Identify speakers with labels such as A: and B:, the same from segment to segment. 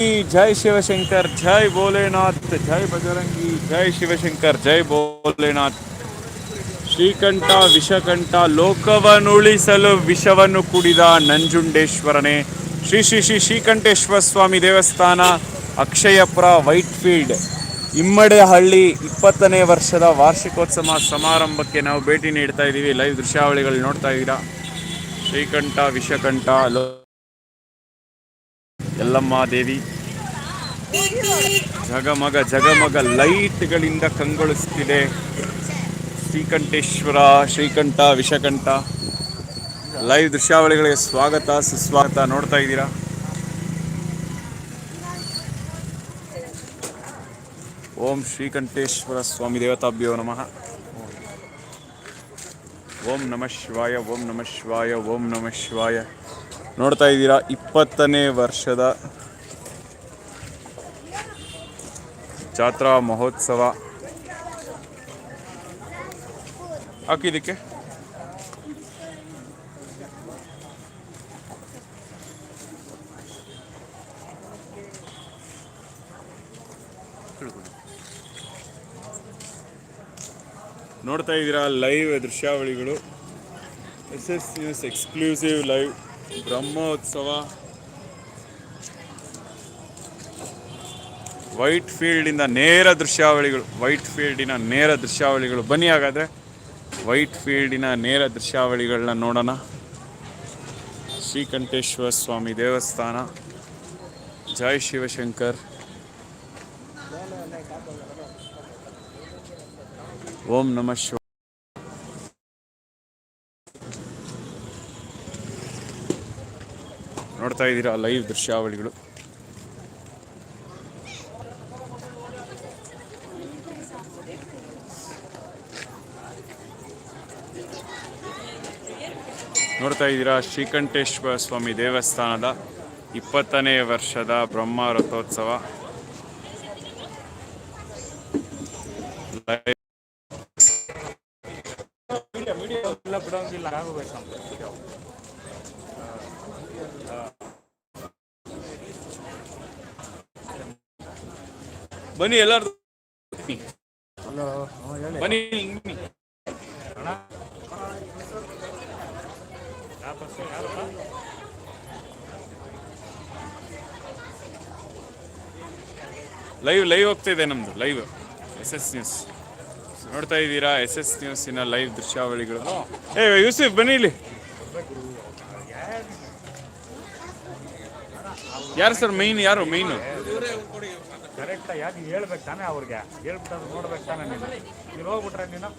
A: ಜೈ ಶಿವಶಂಕರ್, ಜೈ ಭೋಲೆನಾಥ್, ಜೈ ಬಜರಂಗಿ ಜೈ ಶಿವಶಂಕರ್, ಜೈ ಭೋಲೆನಾಥ್. ಶ್ರೀಕಂಠ, ವಿಷಕಂಠ ಲೋಕವನ್ನುಳಿಸಲು ವಿಷವನ್ನು ಕುಡಿದ ನಂಜುಂಡೇಶ್ವರನೇ, ಶ್ರೀ ಶ್ರೀ ಶ್ರೀ ಶ್ರೀಕಂಠೇಶ್ವರ ಸ್ವಾಮಿ ದೇವಸ್ಥಾನ, ಅಕ್ಷಯಪುರ, ವೈಟ್ಫೀಲ್ಡ್. ಇಮ್ಮಡೆಹಳ್ಳಿ ಇಪ್ಪತ್ತನೇ ವರ್ಷದ ವಾರ್ಷಿಕೋತ್ಸವ ಸಮಾರಂಭಕ್ಕೆ ನಾವು ಭೇಟಿ ನೀಡ್ತಾ ಇದ್ದೀವಿ. ಲೈವ್ ದೃಶ್ಯಾವಳಿಗಳು ನೋಡ್ತಾ ಇದ್ದೀರಾ? ಶ್ರೀಕಂಠ, ವಿಷಕಂಠ, ಲೋ ದೇವಿ. ಜಗಮಗ ಜಗಮಗ ಲೈಟ್ಗಳಿಂದ ಕಂಗೊಳಿಸ್ತಿದೆ. ಶ್ರೀಕಂಠೇಶ್ವರ, ಶ್ರೀಕಂಠ ವಿಷಕಂಠ ಲೈವ್ ದೃಶ್ಯಾವಳಿಗಳಿಗೆ ಸ್ವಾಗತ, ಸುಸ್ವಾಗತ. ನೋಡ್ತಾ ಇದ್ದೀರಾ? ಓಂ ಶ್ರೀಕಂಠೇಶ್ವರ ಸ್ವಾಮಿ ದೇವತಾಭ್ಯೋ ನಮಃ. ಓಂ ನಮಃ ಶಿವಾಯ, ಓಂ ನಮಃ ಶಿವಾಯ, ಓಂ ನಮಃ ಶಿವಾಯ. ನೋಡ್ತಾ ಇದ್ದೀರಾ, ಇಪ್ಪತ್ತನೇ ವರ್ಷದ ಜಾತ್ರಾ ಮಹೋತ್ಸವ. ಹಾಕಿದಕ್ಕೆ ನೋಡ್ತಾ ಇದ್ದೀರಾ live ದೃಶ್ಯಾವಳಿಗಳು. S S news exclusive live Brahmotsava. White ಫೀಲ್ಡಿಂದ ನೇರ ದೃಶ್ಯಾವಳಿಗಳು. ವೈಟ್ ಫೀಲ್ಡಿನ ನೇರ ದೃಶ್ಯಾವಳಿಗಳು. ಬನ್ನಿ ಹಾಗಾದರೆ. ವೈಟ್ ಫೀಲ್ಡಿನ ನೇರ ದೃಶ್ಯಾವಳಿಗಳನ್ನ ನೋಡೋಣ. ಶ್ರೀಕಂಠೇಶ್ವರ ಸ್ವಾಮಿ ದೇವಸ್ಥಾನ. ಜೈ ಶಿವಶಂಕರ್. ಓಂ ನಮಃ ಶಿವ. ನೋಡ್ತಾ ಇದ್ದೀರಾ ಲೈವ್ ದೃಶ್ಯಾವಳಿಗಳು. ನೋಡ್ತಾ ಇದ್ದೀರಾ ಶ್ರೀಕಂಠೇಶ್ವರ ಸ್ವಾಮಿ ದೇವಸ್ಥಾನದ ಇಪ್ಪತ್ತನೇ ವರ್ಷದ ಬ್ರಹ್ಮ ರಥೋತ್ಸವ. ಲೈವ್ ಬನ್ನಿ ಅಂತ. ಬನ್ನಿ ಬನ್ನಿ. ಲೈವ್ ಲೈವ್ ಹೋಗ್ತಾ ಇದೆ ನಮ್ದು ಲೈವ್ ಎಸ್ ಎಸ್ ನ್ಯೂಸ್ ನೋಡ್ತಾ ಇದ್ದೀರಾ? ಎಸ್ ಎಸ್ ನ್ಯೂಸಿನ ಲೈವ್ ದೃಶ್ಯಾವಳಿಗಳು. ಏ, ಯೂಸುಫ್, ಬನ್ನಿ ಇಲ್ಲಿ. ಯಾರು ಸರ್ ಮೈನ್ ಯಾರು ಮೈನು
B: ಕರೆಕ್ಟ್ ಯಾಕೆ ಹೇಳ್ಬೇಕು ತಾನೇ ಅವ್ರಿಗೆ ಹೇಳ್ಬಿಟ್ಟು ನೋಡ್ಬೇಕು ತಾನೇ ನೀನು ನೀನು ಹೋಗ್ಬಿಟ್ರೆ ನೀನು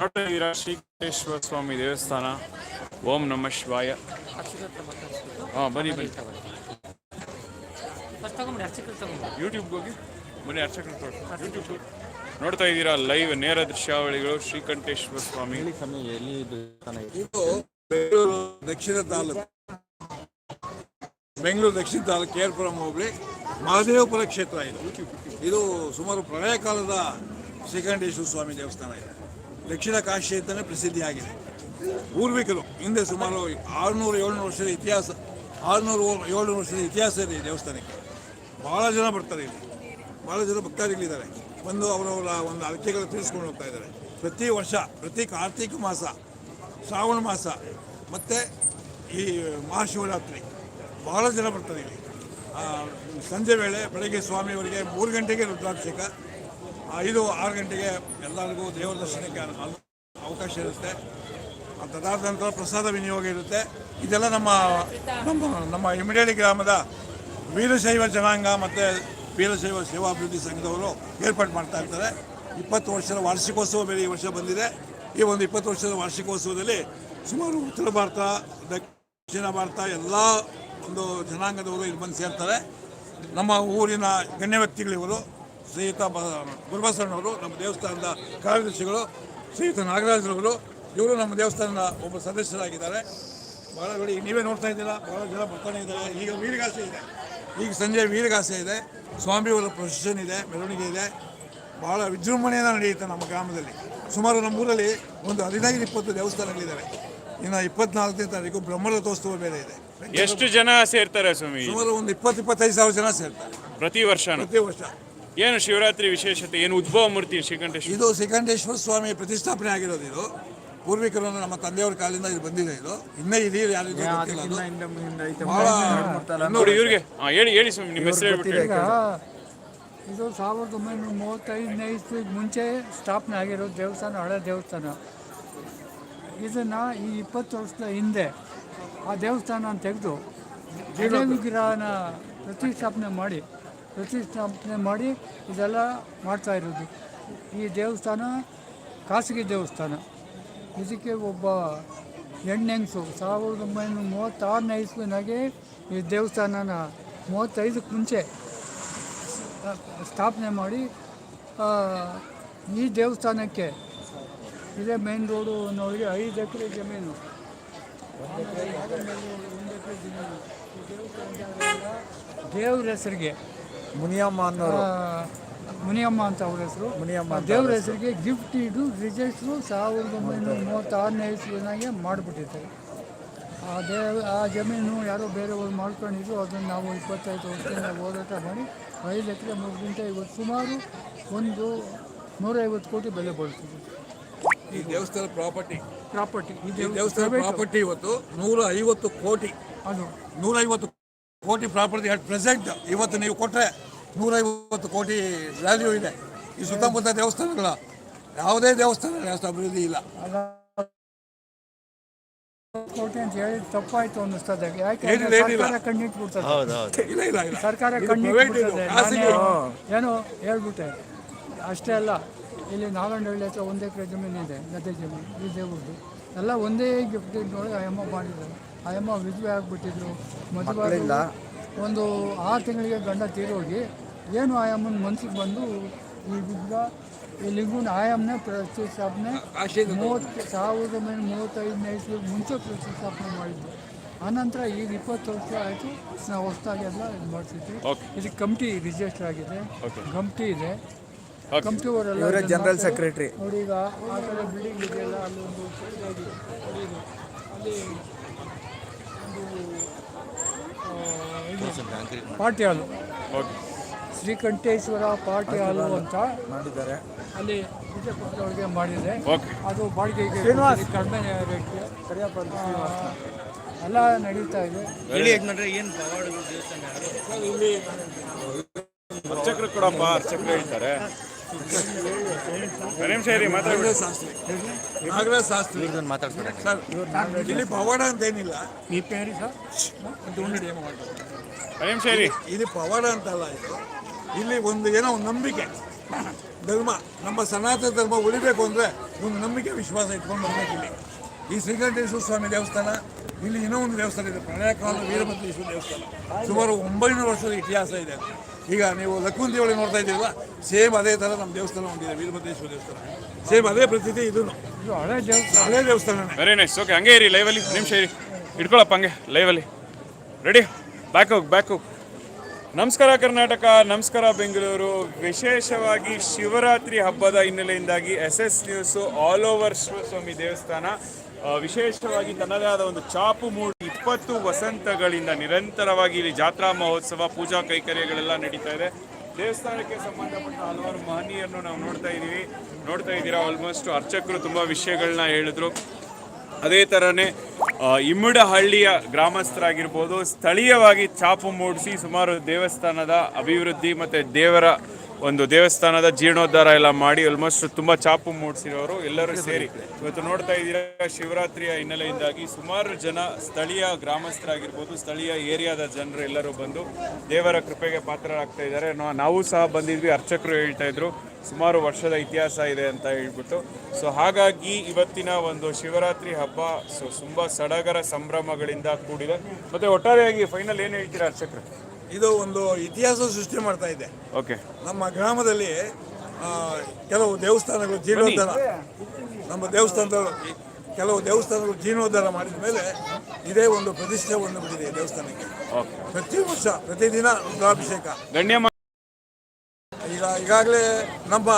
A: ನೋಡ್ತಾ ಇದ್ದೀರಾ? ಶ್ರೀಕೇಶ್ವರ ಸ್ವಾಮಿ ದೇವಸ್ಥಾನ. ಓಂ ನಮಃ ಶಿವಾಯ. ಹಾಂ, ಬನ್ನಿ ಬನ್ನಿ.
C: ತಗೊಂಬಿಡಿ ಅರ್ಚಕರು ತಗೊಂಬಿಡಿ
A: ಯೂಟ್ಯೂಬ್ಗೆ ಹೋಗಿ ಮನೆ ಅರ್ಚಕರು ತೋರಿಸಿ. ಯೂಟ್ಯೂಬ್ ನೋಡ್ತಾ ಇದ್ದೀರಾ ಲೈವ್ ನೇರ ದೃಶ್ಯಾವಳಿಗಳು ಶ್ರೀಕಂಠೇಶ್ವರ ಸ್ವಾಮಿ.
D: ಇದು ಬೆಂಗಳೂರು ದಕ್ಷಿಣ ತಾಲೂಕು. ಬೆಂಗಳೂರು ದಕ್ಷಿಣ ತಾಲೂಕು ಕೇರ್ಪುರಂ ಹೋಬಳಿ ಮಹದೇವಪುರ ಕ್ಷೇತ್ರ ಇದು. ಇದು ಸುಮಾರು ಪ್ರಳಯ ಕಾಲದ ಶ್ರೀಕಂಠೇಶ್ವರ ಸ್ವಾಮಿ ದೇವಸ್ಥಾನ ಇದೆ. ದಕ್ಷಿಣ ಕಾಶಿ ಅಂತಲೇ ಪ್ರಸಿದ್ಧಿಯಾಗಿದೆ ಪೂರ್ವಿಕರು ಹಿಂದೆ ಸುಮಾರು ಆರುನೂರು ಏಳ್ನೂರು ವರ್ಷದ ಇತಿಹಾಸ ಆರುನೂರು ಏಳ್ನೂರು ವರ್ಷದ ಇತಿಹಾಸ ಇದೆ ಈ ದೇವಸ್ಥಾನಕ್ಕೆ. ಭಾಳ ಜನ ಬರ್ತಾರೆ ಇಲ್ಲಿ. ಭಾಳ ಜನ ಭಕ್ತಾದಿಗಳಿದ್ದಾರೆ. ಬಂದು ಅವರವರ ಒಂದು ಅಳತೆಗಳು ತಿಳಿಸ್ಕೊಂಡು ಹೋಗ್ತಾ ಇದ್ದಾರೆ. ಪ್ರತಿ ವರ್ಷ, ಪ್ರತಿ ಕಾರ್ತಿಕ ಮಾಸ, ಶ್ರಾವಣ ಮಾಸ, ಮತ್ತು ಈ ಮಹಾಶಿವರಾತ್ರಿ ಬಹಳ ಜನ ಬರ್ತಾರೆ ಇಲ್ಲಿ. ಸಂಜೆ ವೇಳೆ ಬೆಳಗ್ಗೆ ಸ್ವಾಮಿಯವರಿಗೆ ಮೂರು ಗಂಟೆಗೆ ರುದ್ರಾಭಿಷೇಕ ಐದು, ಆರು ಗಂಟೆಗೆ ಎಲ್ಲರಿಗೂ ದೇವರ ದರ್ಶನಕ್ಕೆ ಅವಕಾಶ ಇರುತ್ತೆ. ತದಾದ ನಂತರ ಪ್ರಸಾದ ವಿನಿಯೋಗ ಇರುತ್ತೆ. ಇದೆಲ್ಲ ನಮ್ಮ ನಮ್ಮ ನಮ್ಮ ಗ್ರಾಮದ ವೀರಶೈವ ಜನಾಂಗ ಮತ್ತು ವೀರಶೈವ ಸೇವಾಭಿವೃದ್ಧಿ ಸಂಘದವರು ಏರ್ಪಾಡು ಮಾಡ್ತಾ ಇರ್ತಾರೆ. ಇಪ್ಪತ್ತು ವರ್ಷದ ವಾರ್ಷಿಕೋತ್ಸವ ಬೇರೆ ಈ ವರ್ಷ ಬಂದಿದೆ. ಈ ಒಂದು ಇಪ್ಪತ್ತು ವರ್ಷದ ವಾರ್ಷಿಕೋತ್ಸವದಲ್ಲಿ ಸುಮಾರು ಉತ್ತರ ಭಾರತ, ದಕ್ಷಿಣ ಭಾರತ ಎಲ್ಲ ಒಂದು ಜನಾಂಗದವರು ಇಲ್ಲಿ ಬಂದು ಸೇರ್ತಾರೆ. ನಮ್ಮ ಊರಿನ ಗಣ್ಯ ವ್ಯಕ್ತಿಗಳಿವರು ಶ್ರೀಯುತ ಗುರುಬಸಣ್ಣವರು, ನಮ್ಮ ದೇವಸ್ಥಾನದ ಕಾರ್ಯದರ್ಶಿಗಳು ಶ್ರೀಯುತ ನಾಗರಾಜರವರು, ಇವರು ನಮ್ಮ ದೇವಸ್ಥಾನದ ಒಬ್ಬ ಸದಸ್ಯರಾಗಿದ್ದಾರೆ. ಬಹಳ ನೀವೇ ನೋಡ್ತಾ ಇದ್ದೀರಾ? ಭಾಳ ಜನ ಬರ್ತಾನೆ ಇದ್ದಾರೆ. ಈಗ ವೀರಗಾಸೆ ಇದೆ. ಈಗ ಸಂಜೆ ವೀರಗಾಸೆ ಇದೆ ಸ್ವಾಮಿಯವರ ಪ್ರೊಸೆಷನ್ ಇದೆ ಮೆರವಣಿಗೆ ಇದೆ. ಭಾಳ ವಿಜೃಂಭಣೆಯಿಂದ ನಡೆಯುತ್ತೆ ನಮ್ಮ ಗ್ರಾಮದಲ್ಲಿ. ಸುಮಾರು ನಮ್ಮೂರಲ್ಲಿ ಒಂದು ಹದಿನೈದು ಇಪ್ಪತ್ತು ದೇವಸ್ಥಾನಗಳಿದ್ದಾವೆ. ಇನ್ನು ಇಪ್ಪತ್ನಾಲ್ಕನೇ ತಾರೀಕು ಬ್ರಹ್ಮರಥೋತ್ಸವ ಬೇರೆ ಇದೆ.
A: ಎಷ್ಟು ಜನ ಸೇರ್ತಾರೆ ಸ್ವಾಮಿ?
D: ಸುಮಾರು ಒಂದು ಇಪ್ಪತ್ತು ಇಪ್ಪತ್ತೈದು ಸಾವಿರ ಜನ ಸೇರ್ತಾರೆ.
A: ಪ್ರತಿ ವರ್ಷ
D: ಪ್ರತಿ ವರ್ಷ.
A: ಏನು ಶಿವರಾತ್ರಿ ವಿಶೇಷತೆ? ಏನು ಉದ್ಭವ ಮೂರ್ತಿ ಶ್ರೀಕಂಠೇಶ್ವರ?
D: ಇದು ಶ್ರೀಕಂಠೇಶ್ವರ ಸ್ವಾಮಿ ಪ್ರತಿಷ್ಠಾಪನೆ ಆಗಿರೋದು ಇದು. ಪೂರ್ವಿಕರು ಅಂದ್ರೆ ನಮ್ಮ ತಂದೆಯವರ ಕಾಲದಿಂದ ಇದು ಬಂದಿದೆ ಇದು. ಇನ್ನೇ ಇದೆಯೋ ಯಾರು ಗೊತ್ತಿಲ್ಲ ಅದು. ಬಹಳ
A: ನೋಡಿ ಇವ್ರಿಗೆ. ಹೇಳಿ ಹೇಳಿ ಸ್ವಾಮಿ ನಿಮ್ಮ ಹೆಸರು ಹೇಳ್ಬಿಟ್ಟು
C: ಇದು ಸಾವಿರದ ಒಂಬೈನೂರ ಮೂವತ್ತೈದನೇ ಇಸ್ವಿಗೆ ಮುಂಚೆ ಸ್ಥಾಪನೆ ಆಗಿರೋ ದೇವಸ್ಥಾನ ಹಳೆ ದೇವಸ್ಥಾನ. ಇದನ್ನು ಈ ಇಪ್ಪತ್ತು ವರ್ಷದ ಹಿಂದೆ ಆ ದೇವಸ್ಥಾನ ತೆಗೆದು ವಿಗ್ರಹನ ಪ್ರತಿಷ್ಠಾಪನೆ ಮಾಡಿ ಪ್ರತಿಷ್ಠಾಪನೆ ಮಾಡಿ ಇದೆಲ್ಲ ಮಾಡ್ತಾ ಇರೋದು. ಈ ದೇವಸ್ಥಾನ ಖಾಸಗಿ ದೇವಸ್ಥಾನ. ಇದಕ್ಕೆ ಒಬ್ಬ ಹೆಣ್ಣೆಂಗಸು ಸಾವಿರದ ಒಂಬೈನೂರ ಮೂವತ್ತಾರನೇ ಇಸ್ವಿನಾಗೆ ಈ ದೇವಸ್ಥಾನನ ಮೂವತ್ತೈದಕ್ಕೆ ಮುಂಚೆ ಸ್ಥಾಪನೆ ಮಾಡಿ ಈ ದೇವಸ್ಥಾನಕ್ಕೆ ಇದೇ ಮೇನ್ ರೋಡು ಅನ್ನೋರಿಗೆ ಐದು ಎಕರೆ ಜಮೀನು. ದೇವ್ರ ಹೆಸರಿಗೆ.
E: ಮುನಿಯಮ್ಮ ಅನ್ನೋರು.
C: ಮುನಿಯಮ್ಮ ಅಂತ ಅವ್ರ ಹೆಸರು.
E: ಮುನಿಯಮ್ಮ
C: ದೇವ್ರ ಹೆಸರಿಗೆ ಗಿಫ್ಟ್ ಇಡು ರಿಜಿಸ್ಟ್ರು ಸಾವಿರದ ಒಂಬೈನೂರ ಮೂವತ್ತಾರನೇ ಇಸ್ವಿನಾಗೆ ಮಾಡಿಬಿಟ್ಟಿದ್ದಾರೆ ಆ ದೇವ್ ಆ ಜಮೀನು ಯಾರೋ ಬೇರೆಯವ್ರು ಮಾಡ್ಕೊಂಡಿದ್ರು ಅದನ್ನು ನಾವು ಇಪ್ಪತ್ತೈದು ವರ್ಷದಿಂದ ಹೋರಾಟ ಮಾಡಿ ಐದು ಎಕರೆ ಮೂರು ಗಂಟೆ ಇವತ್ತು ಸುಮಾರು ಒಂದು ನೂರೈವತ್ತು ಕೋಟಿ ಬೆಲೆ ಬಳಸ್ತೀವಿ
D: ಈ ದೇವಸ್ಥಾನ ಪ್ರಾಪರ್ಟಿ
C: ಪ್ರಾಪರ್ಟಿ ಈ
D: ಈ
C: ದೇವ-
D: ದೇವಸ್ಥಾನ ಪ್ರಾಪರ್ಟಿ ಇವತ್ತು ನೂರ ಐವತ್ತು ಕೋಟಿ.
C: ಅದು.
D: ನೂರೈವತ್ತು ಕೋಟಿ ಪ್ರಾಪರ್ಟಿ ಅಟ್ ಪ್ರೆಸೆಂಟ್ ಇವತ್ತು ನೀವು ಕೊಟ್ಟರೆ ನೂರೈವತ್ತು ಕೋಟಿ ವ್ಯಾಲ್ಯೂ ಇದೆ. ಈ ಸುತ್ತಮುತ್ತ ದೇವಸ್ಥಾನಗಳ ಯಾವುದೇ ದೇವಸ್ಥಾನ ಅಷ್ಟು ಅಭಿವೃದ್ಧಿ ಇಲ್ಲ.
C: ಕೋಟಿ ಅಂತ ಹೇಳಿ ತಪ್ಪಾಯ್ತು ಅನ್ನಿಸ್ತದೆ. ಯಾಕೆ?
D: ಏನಿಲ್ಲ,
C: ಅಂದ್ರೆ ಸರ್ಕಾರ ಕಣ್ಣಿಟ್ಬಿಡ್ತದೆ.
D: ಇಲ್ಲ ಇಲ್ಲ
C: ಸರ್ಕಾರ ಕಣ್ಣಿಟ್ಬಿಡ್ತದೆ. ಏನೋ ಹೇಳ್ಬಿಟ್ಟೆ. ಅಷ್ಟೇ ಅಲ್ಲ ಇಲ್ಲಿ ನಾಗಂಡಹಳ್ಳಿ ಹತ್ರ ಒಂದು ಎಕರೆ ಇದೆ ಗದ್ದೆ ಜಮೀನು ಈ ದೇವ್ರದ್ದು ಎಲ್ಲ ಒಂದೇ ಗಿಫ್ಟ್ ನೋಡಿ ಅಮ್ಮ ಮಾಡಿದ್ದಾರೆ ಅಮ್ಮ ವಿಧವೆ ಆಗಿಬಿಟ್ಟಿದ್ರು. ಮದುವೆ ಒಂದು ಆರು ತಿಂಗಳಿಗೆ ಗಂಡ ತೀರೋಗಿ ಏನು ಆಯಾಮನ ಮನಸ್ಸಿಗೆ ಬಂದು ಈ ವಿಗ್ರಹ ಈ ಆಯಾಮನೇ ಪ್ರತಿಷ್ಠಾಪನೆ ಮೂವತ್ತು ಸಾವಿರದ ಮೇಲೆ ಮೂವತ್ತೈದನೇ ಇಸ್ವಿಗೆ ಮುಂಚೆ ಪ್ರತಿಷ್ಠಾಪನೆ ಮಾಡಿದ್ದು. ಆನಂತರ ಈಗ ಇಪ್ಪತ್ತು ವರ್ಷ ಆಯಿತು ನಾವು ಹೊಸದಾಗಿ ಎಲ್ಲ ಇದು ಮಾಡ್ತಿದ್ವಿ
A: ಇಲ್ಲಿ
C: ಇದು ಕಮಿಟಿ ರಿಜಿಸ್ಟರ್ ಆಗಿದೆ. ಕಮಿಟಿ ಇದೆ. ಕಮಿಟಿ ಅವರೆಲ್ಲ
E: ಜನರಲ್. ಸೆಕ್ರೆಟರಿ.
C: ನೋಡಿ ಈಗ ಆ ಕಡೆ ಬಿಲ್ಡಿಂಗ್ ಇದೆಯಲ್ಲ ಅಲ್ಲಿ ಒಂದು ಚಿಕ್ಕದಾಗಿ ನೋಡಿ ಅಲ್ಲಿ ಒಂದು, ಪಾರ್ಟಿ ಹಾಲು.
A: ಓಕೆ
C: ಶ್ರೀಕಂಠೇಶ್ವರ ಪಾರ್ಟಿ ಹಾಲು ಅಂತ
E: ಮಾಡಿದ್ದಾರೆ.
C: ಅಲ್ಲಿ ವಿಜಯಪುರದೊಳಗೆ ಮಾಡಿದೆ.
A: ಓಕೆ.
C: ಅದು ಬಾಡಿಗೆಗೆ ಕಡಿಮೆ ರೇಟ್ಗೆ. ಎಲ್ಲ ನಡೀತಾ ಇದೆ.
A: ಅರ್ಚಕರು ಕೊಡಪ್ಪ ಅರ್ಚಕರು ಹೇಳ್ತಾರೆ.
D: ಇಲ್ಲಿ ಪವಾಡ ಅಂತ ಏನಿಲ್ಲ
C: ಈ ಪೇರಿ ಸರ್?
D: ಇದು ಪವಾಡ ಅಂತಲ್ಲ ಇದು. ಇಲ್ಲಿ ಒಂದು ಏನೋ ಒಂದು ನಂಬಿಕೆ. ಧರ್ಮ ನಮ್ಮ ಸನಾತನ ಧರ್ಮ ಉಳಿಬೇಕು ಅಂದರೆ ಒಂದು ನಂಬಿಕೆ ವಿಶ್ವಾಸ ಇಟ್ಕೊಂಡು ಬರಬೇಕು ಇಲ್ಲಿ. ಈ ಶ್ರೀಕಂಠೇಶ್ವರ ಸ್ವಾಮಿ ದೇವಸ್ಥಾನ ಇಲ್ಲಿ ಇನ್ನೂ ಒಂದು ದೇವಸ್ಥಾನ ಇದೆ ಪ್ರಳಯ ಕಾಲ ವೀರಭದ್ರೇಶ್ವರ ದೇವಸ್ಥಾನ. ಸುಮಾರು ಒಂಬೈನೂರು ವರ್ಷದ ಇತಿಹಾಸ ಇದೆ. ಈಗ ನೀವು ಲಕ್ಷ್ಮಣ ದೇವಳಿ ನೋಡ್ತಾ ಇದ್ದೀರಲ್ಲ ಸೇಮ್ ಅದೇ ಥರ ನಮ್ಮ ದೇವಸ್ಥಾನ ಒಂದಿದೆ ವೀರಭದ್ರೇಶ್ವರ ದೇವಸ್ಥಾನ. ಸೇಮ್ ಅದೇ ಪ್ರತಿಥಿ ಇದೂ.
C: ಹಳೆ ದೇವಸ್ಥಾನ.
D: ಹಳೆ ದೇವಸ್ಥಾನ
A: ವೆರಿ ನೈಸ್ ಓಕೆ ಹಂಗೆ ಇರಿ ಲೈವಲ್ಲಿ ನಿಮಿಷ ಇರಿ. ಇಟ್ಕೊಳಪ್ಪ ಹಂಗೆ ಲೈವಲ್ಲಿ ರೆಡಿ ಬ್ಯಾಕ್ ಹೋಗಿ ಬ್ಯಾಕ್ ಹೋಗಿ ನಮಸ್ಕಾರ ಕರ್ನಾಟಕ, ನಮಸ್ಕಾರ ಬೆಂಗಳೂರು. ವಿಶೇಷವಾಗಿ ಶಿವರಾತ್ರಿ ಹಬ್ಬದ ಹಿನ್ನೆಲೆಯಿಂದಾಗಿ S S news all over Shivaswamy ದೇವಸ್ಥಾನ. ವಿಶೇಷವಾಗಿ ತನ್ನದೇ ಆದ ಒಂದು ಚಾಪು ಮೂಡಿ ಇಪ್ಪತ್ತು ವಸಂತಗಳಿಂದ ನಿರಂತರವಾಗಿ ಇಲ್ಲಿ ಜಾತ್ರಾ ಮಹೋತ್ಸವ, ಪೂಜಾ ಕೈಕರ್ಯಗಳೆಲ್ಲ ನಡೀತಾ ಇದೆ. ದೇವಸ್ಥಾನಕ್ಕೆ ಸಂಬಂಧಪಟ್ಟ ಹಲವಾರು ಮಹನೀಯರನ್ನು ನಾವು ನೋಡ್ತಾ ಇದ್ದೀವಿ. ನೋಡ್ತಾ ಇದ್ದೀರಾ ಆಲ್ಮೋಸ್ಟ್ ಅರ್ಚಕರು ತುಂಬ ವಿಷಯಗಳನ್ನ ಹೇಳಿದ್ರು. ಅದೇ ಥರನೇ ಇಮ್ಮಡಹಳ್ಳಿಯ ಗ್ರಾಮಸ್ಥರಾಗಿರ್ಬೋದು, ಸ್ಥಳೀಯವಾಗಿ ಚಾಪು ಮೂಡಿಸಿ ಸುಮಾರು ದೇವಸ್ಥಾನದ ಅಭಿವೃದ್ಧಿ ಮತ್ತು ದೇವರ ಒಂದು ದೇವಸ್ಥಾನದ ಜೀರ್ಣೋದ್ಧಾರ ಎಲ್ಲ ಮಾಡಿ ಆಲ್ಮೋಸ್ಟ್ ತುಂಬ ಚಾಪು ಮೂಡಿಸಿರೋರು ಎಲ್ಲರೂ ಸೇರಿ. ಇವತ್ತು ನೋಡ್ತಾ ಇದ್ದೀರಾ, ಶಿವರಾತ್ರಿಯ ಹಿನ್ನೆಲೆಯಿಂದಾಗಿ ಸುಮಾರು ಜನ ಸ್ಥಳೀಯ ಗ್ರಾಮಸ್ಥರಾಗಿರ್ಬೋದು, ಸ್ಥಳೀಯ ಏರಿಯಾದ ಜನರು ಎಲ್ಲರೂ ಬಂದು ದೇವರ ಕೃಪೆಗೆ ಪಾತ್ರರಾಗ್ತಾ ಇದ್ದಾರೆ ನಾವು ಸಹ ಬಂದಿದ್ವಿ, ಅರ್ಚಕರು ಹೇಳ್ತಾ ಇದ್ರು. ಸುಮಾರು ವರ್ಷದ ಇತಿಹಾಸ ಇದೆ ಅಂತ ಹೇಳ್ಬಿಟ್ಟು. ಸೊ ಹಾಗಾಗಿ ಇವತ್ತಿನ ಒಂದು ಶಿವರಾತ್ರಿ ಹಬ್ಬ ಸೊ ತುಂಬ ಸಡಗರ ಸಂಭ್ರಮಗಳಿಂದ ಕೂಡಿದೆ. ಮತ್ತೆ ಒಟ್ಟಾರೆಯಾಗಿ ಫೈನಲ್ ಏನು ಹೇಳ್ತೀರಾ ಅರ್ಚಕ್ರೆ?
D: ಇದು ಒಂದು ಇತಿಹಾಸ ಸೃಷ್ಟಿ ಮಾಡ್ತಾ ಇದೆ.
A: ಓಕೆ
D: ನಮ್ಮ ಗ್ರಾಮದಲ್ಲಿ ಕೆಲವು ದೇವಸ್ಥಾನಗಳು ಜೀರ್ಣೋದ್ಧಾರ ನಮ್ಮ ದೇವಸ್ಥಾನದ ಕೆಲವು ದೇವಸ್ಥಾನಗಳು ಜೀರ್ಣೋದ್ಧಾರ ಮಾಡಿದ ಮೇಲೆ ಇದೇ ಒಂದು ಪ್ರತಿಷ್ಠೆ ಒಂದು ಬಿಟ್ಟಿದೆ ದೇವಸ್ಥಾನಕ್ಕೆ.
A: ಓಕೆ
D: ಪ್ರತಿ ವರ್ಷ ಪ್ರತಿದಿನ ರುದ್ರಾಭಿಷೇಕ. ಗಣ್ಯ ಈಗಾಗಲೇ ನಮ್ಮ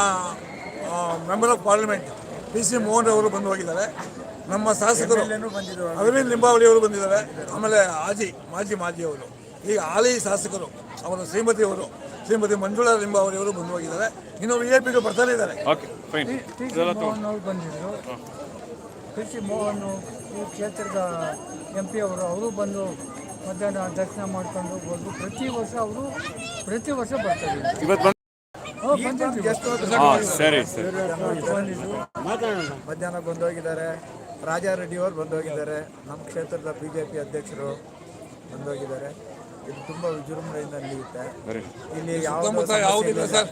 D: member of parliament P C Mohan ಅವರು ಬಂದು ಹೋಗಿದ್ದಾರೆ. ನಮ್ಮ ಶಾಸಕರು ಅರವಿಂದ್ ಲಿಂಬಾವಳಿ ಅವರು ಬಂದಿದ್ದಾರೆ. ಆಮೇಲೆ ಆಜಿ ಮಾಜಿ ಮಾಜಿ ಅವರು. ಈಗ ಹಾಲಿ ಶಾಸಕರು ಅವರ ಶ್ರೀಮತಿ ಅವರು ಶ್ರೀಮತಿ ಮಂಜುಳಾ ಲಿಂಬಾವಳಿ ಅವರು ಬಂದು ಹೋಗಿದ್ದಾರೆ. ಇನ್ನು ವಿ ಐ ಪಿಗಳು ಬರ್ತಾನೆ ಇದ್ದಾರೆ
C: ಬಂದಿದ್ದರು ಟಿ ಸಿ ಮೋಹನ್ ಈ ಕ್ಷೇತ್ರದ ಎಂ ಪಿ ಅವರು ಅವರು ಬಂದು ಮಧ್ಯಾಹ್ನ ದರ್ಶನ ಮಾಡ್ಕೊಂಡು ಹೋದ್ರು. ಪ್ರತಿ ವರ್ಷ ಅವರು ಪ್ರತಿ ವರ್ಷ ಬರ್ತಾರೆ
A: ಇವತ್ತು ಬಂದು
C: ಹ್ಮ್, ಬಂದಿದ್ರು
A: ಹಾಂ ಸರಿ
E: ಮಧ್ಯಾಹ್ನ ಬಂದೋಗಿದ್ದಾರೆ. ರಾಜಾರೆಡ್ಡಿ ಅವರು ಬಂದೋಗಿದ್ದಾರೆ. ನಮ್ಮ ಕ್ಷೇತ್ರದ ಬಿ ಜೆ ಪಿ ಅಧ್ಯಕ್ಷರು ಬಂದೋಗಿದ್ದಾರೆ. ಇದು ತುಂಬಾ ವಿಜೃಂಭಣೆಯಿಂದ ನಡೆಯುತ್ತೆ. ಇಲ್ಲಿ
D: ಸುತ್ತಮುತ್ತ ಯಾವುದಿಲ್ಲ ಸರ್.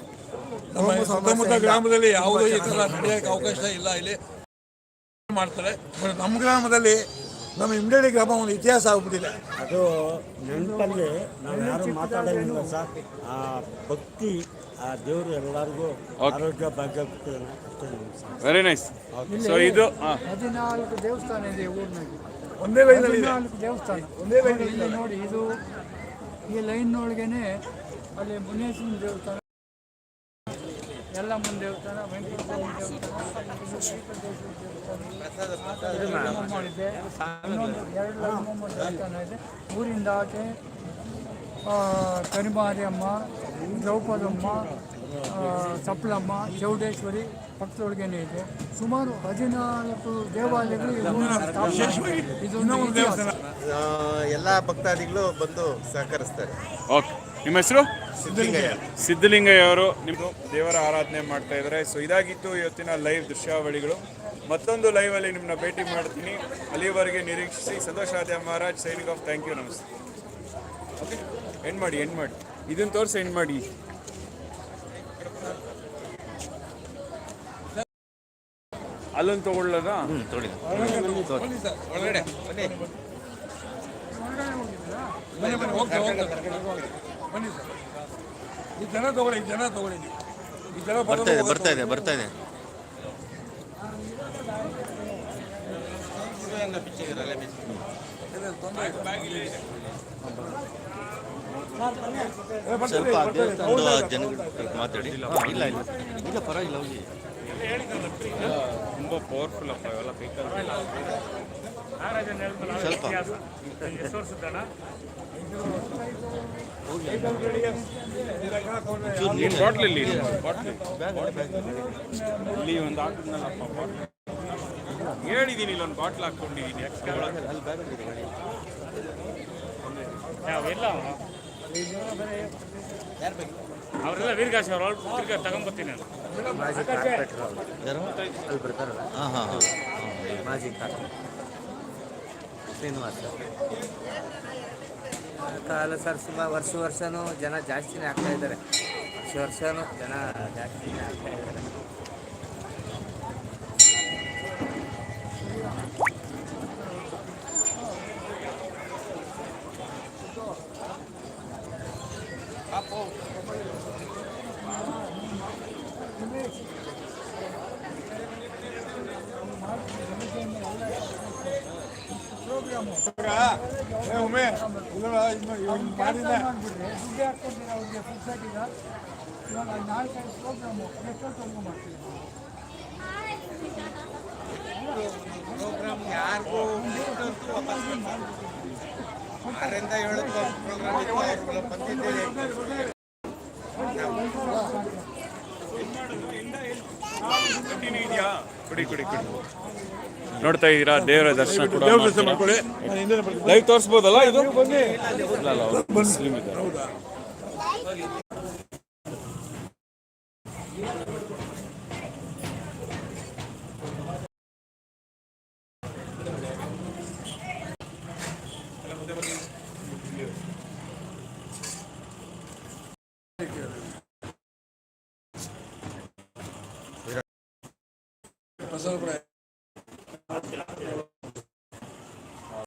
D: ನಮ್ಮ ಸುತ್ತಮುತ್ತ ಗ್ರಾಮದಲ್ಲಿ ಯಾವುದೇ ಈ ಥರ ನಡೆಯೋಕ್ಕೆ ಅವಕಾಶ ಇಲ್ಲ ಇಲ್ಲಿ. ಮಾಡ್ತಾರೆ. ಬಟ್ ನಮ್ಮ ಗ್ರಾಮದಲ್ಲಿ ನಮ್ಮ ಇಮ್ಡೇಡಿ ಗ್ರಾಮ ಒಂದು ಇತಿಹಾಸ ಆಗ್ಬಿಟ್ಟಿದೆ.
F: ಅದು ನೆನಪಲ್ಲಿ ನಾವು ಯಾರು ಮಾತಾಡಲಿಲ್ಲ ಸರ್. ಆ ಭಕ್ತಿ ಆ ದೇವರು ಎಲ್ಲರಿಗೂ ಆರೋಗ್ಯ ಭಾಗ್ಯ
A: ವೆರಿ ನೈಸ್ ಸೊ ಇದು
C: ಹದಿನಾಲ್ಕು ದೇವಸ್ಥಾನ ಇದೆ ಊರಿನಲ್ಲಿ.
D: ಒಂದೇ ಲೈನಲ್ಲಿ ಇದೆ.
C: ಹದಿನಾಲ್ಕು ದೇವಸ್ಥಾನ.
D: ಒಂದೇ ಲೈನ್
C: ನೋಡಿ, ಇದು ಈ ಲೈನ್ನೊಳಗೇನೆ ಅಲ್ಲಿ ಮುನೇಶ್ವರನ ದೇವಸ್ಥಾನ. ಯಲ್ಲಮ್ಮನ ದೇವಸ್ಥಾನ ವೆಂಕಟೇಶ್ವರ ದೇವಸ್ಥಾನ ಎರಡು ಲಮ್ಮಮ್ಮ ದೇವಸ್ಥಾನ ಇದೆ. ಊರಿಂದ ಆಚೆ ಕರಿಮಾರಿ ಕರಿಮಾರಿಯಮ್ಮ ದ್ರೌಪದಮ್ಮ ಚಪ್ಪಲಮ್ಮ ಸಪ್ಲಮ್ಮ ಚೌಡೇಶ್ವರಿ ಪಕ್ಕದೊಳಗೇನೆ ಇದೆ. ಸುಮಾರು ಹದಿನಾಲ್ಕು ದೇವಾಲಯಗಳು
G: ಎಲ್ಲ ಭಕ್ತಾದಿಗಳು ಬಂದು ಸಹಕರಿಸ್ತಾರೆ.
A: ಓಕೆ. ನಿಮ್ಮ ಹೆಸರು?
G: ಸಿದ್ಧಲಿಂಗಯ್ಯ.
A: ಸಿದ್ಧಲಿಂಗಯ್ಯ ಅವರು ನಿಮ್ಮ ದೇವರ ಆರಾಧನೆ ಮಾಡ್ತಾ ಇದ್ದಾರೆ. ಸೊ ಇದಾಗಿತ್ತು ಇವತ್ತಿನ ಲೈವ್ ದೃಶ್ಯಾವಳಿಗಳು. ಮತ್ತೊಂದು ಲೈವಲ್ಲಿ ನಿಮ್ಮನ್ನ ಭೇಟಿ ಮಾಡ್ತೀನಿ. ಅಲ್ಲಿವರೆಗೆ ನಿರೀಕ್ಷಿಸಿ. Santosh Adya Maharaj signing off thank you ನಮಸ್ತೆ. ಓಕೆ ಎಂಡ್ ಮಾಡಿ ಎಂಡ್ ಮಾಡಿ. ಇದನ್ನ ತೋರಿಸಿ ಎಂಡ್ ಮಾಡಿ. ಅಲ್ಲೊಂದು ತಗೊಳ್ಳೋದಾ?
D: ಒಳಗಡೆ ಬನ್ನಿ ಬನ್ನಿ ಬನ್ನಿ ಹೋಗ್ತಾ ಹೋಗ್ತಾ. ಬನ್ನಿ ಸರ್. ಈ ಜನ ತಗೊಳ್ಳಿ ಈ ಜನ ತಗೊಳ್ಳಿ. ಈ ಜನ
G: ಬರ್ತಾ ಇದೆ ಬರ್ತಾ ಇದೆ ಬರ್ತಾ ಇದೆ. ಸ್ವಲ್ಪ ದೇವಸ್ಥಾನದ ಜನಗಳು ಮಾತಾಡಿ. ಇಲ್ಲ ಇಲ್ಲ ಇಲ್ಲ ಪರವಾಗಿಲ್ಲ ಹೋಗಿ.
A: ತುಂಬ ಪವರ್ಫುಲ್ ಅಪ್ಪ ಇವೆಲ್ಲ
G: ಸ್ವಲ್ಪ.
A: ಬಾಟ್ಲಲ್ಲಿ ಇಲ್ಲಿ ಒಂದು ಹಾಕಿದ್ನಲ್ಲಪ್ಪ ಬಾಟ್ಲ್ ಹೇಳಿದ್ದೀನಿ ಇಲ್ಲೊಂದು ಬಾಟ್ಲ್ ಹಾಕೊಂಡಿದ್ದೀನಿ.
B: ಎಲ್ಲ ಅವರೆಲ್ಲ ವೀರಗಾಶ್ ಅವ್ರು ಅವ್ರು ತಿರ್ಗಾ ತಗೊಂಬರ್ತೀನಿ ನಾನು.
G: ಯಾರು? ಹಾಂ ಹಾಂ ಹಾಂ.
H: ಮಾಜಿ ಶ್ರೀನಿವಾಸ. ಕಾಲ ಸರ್ ಸುಮಾರು ವರ್ಷ ವರ್ಷನೂ ಜನ ಜಾಸ್ತಿನೇ ಆಗ್ತಾ ಇದ್ದಾರೆ. ವರ್ಷ ವರ್ಷನೂ ಜನ ಜಾಸ್ತಿನೇ ಆಗ್ತಾ ಇದ್ದಾರೆ
D: ಏ ಉಮೆ ಇಲ್ಲ ಇನ್ನು ಇವ್ನು ಮಾಡಿದ
C: ಮಾಡ್ಬಿಟ್ರೆ ದುಡ್ಡು ಹಾಕ್ಕೊಡ್ತೀರ ಅವ್ರಿಗೆ ಫಿಕ್ಸ್ ಈಗ ಇವಾಗ ನಾಲ್ಕೈದು ಪ್ರೋಗ್ರಾಮು ಮಾಡ್ತೀವಿ
G: ಯಾರಿಗೂ ಪ್ರೋಗ್ರಾಮ್ ಇತ್ತು ಅವ್ರುಗಳು ಬಂದಿದ್ದೇವೆ
A: ಇದೆಯಾ ಕುಡಿ ಕುಡಿ ಕುಡಿ ನೋಡ್ತಾ ಇದ್ದೀರಾ ದೇವರ ದರ್ಶನ ಕೂಡ ಲೈವ್ ತೋರಿಸ್ಬೋದಲ್ಲ ಇದು?
D: ಬನ್ನಿ
A: ಮುಸ್ಲಿಂ ಇದ್ದಾರೆ.
D: Yeah.